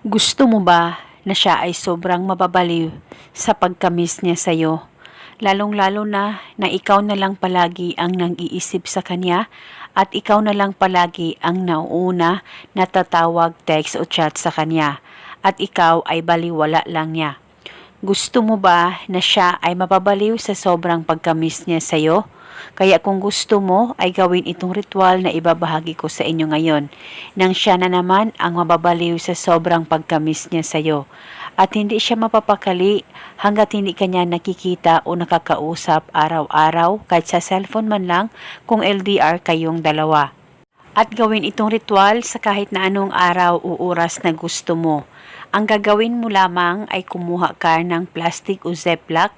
Gusto mo ba na siya ay sobrang mababaliw sa pagkamis niya sa'yo? Lalong-lalo na na ikaw na lang palagi ang nang-iisip sa kanya at ikaw na lang palagi ang nauuna na tatawag, text o chat sa kanya at ikaw ay baliwala lang niya. Gusto mo ba na siya ay mababaliw sa sobrang pagkamis niya sa'yo? Kaya kung gusto mo ay gawin itong ritual na ibabahagi ko sa inyo ngayon nang siya na naman ang mababaliw sa sobrang pagkamis niya sa'yo at hindi siya mapapakali hanggat hindi kanya nakikita o nakakausap araw-araw kahit sa cellphone man lang kung LDR kayong dalawa. At gawin itong ritual sa kahit na anong araw o oras na gusto mo. Ang gagawin mo lamang ay kumuha ka ng plastic o ziplock,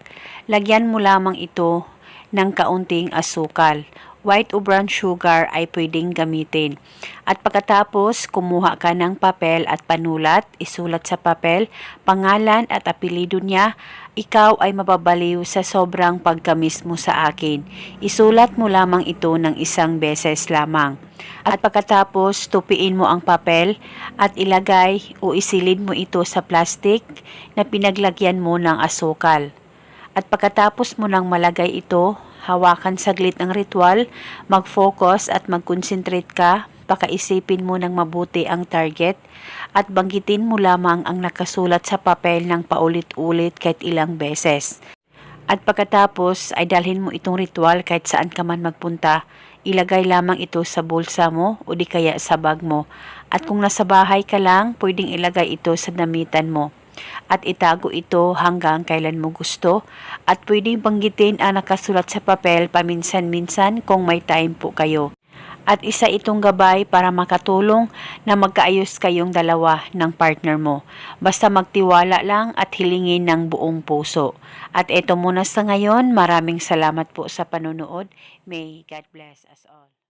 lagyan mo lamang ito ng kaunting asukal. White o brown sugar ay pwedeng gamitin. At pagkatapos, kumuha ka ng papel at panulat, isulat sa papel, pangalan at apelido niya, ikaw ay mababaliw sa sobrang pagkamis mo sa akin. Isulat mo lamang ito ng isang beses lamang. At pagkatapos, tupiin mo ang papel at ilagay o isilid mo ito sa plastic na pinaglagyan mo ng asukal. At pagkatapos mo nang malagay ito, hawakan saglit ang ritual, mag-focus at mag-concentrate ka, pakaisipin mo ng mabuti ang target at banggitin mo lamang ang nakasulat sa papel ng paulit-ulit kahit ilang beses. At pagkatapos ay dalhin mo itong ritual kahit saan ka man magpunta. Ilagay lamang ito sa bulsa mo o di kaya sa bag mo. At kung nasa bahay ka lang, pwedeng ilagay ito sa damitan mo. At itago ito hanggang kailan mo gusto. At pwedeng banggitin ang nakasulat sa papel paminsan-minsan kung may time po kayo. At isa itong gabay para makatulong na magkaayos kayong dalawa ng partner mo. Basta magtiwala lang at hilingin ng buong puso. At eto muna sa ngayon, maraming salamat po sa panonood. May God bless us all.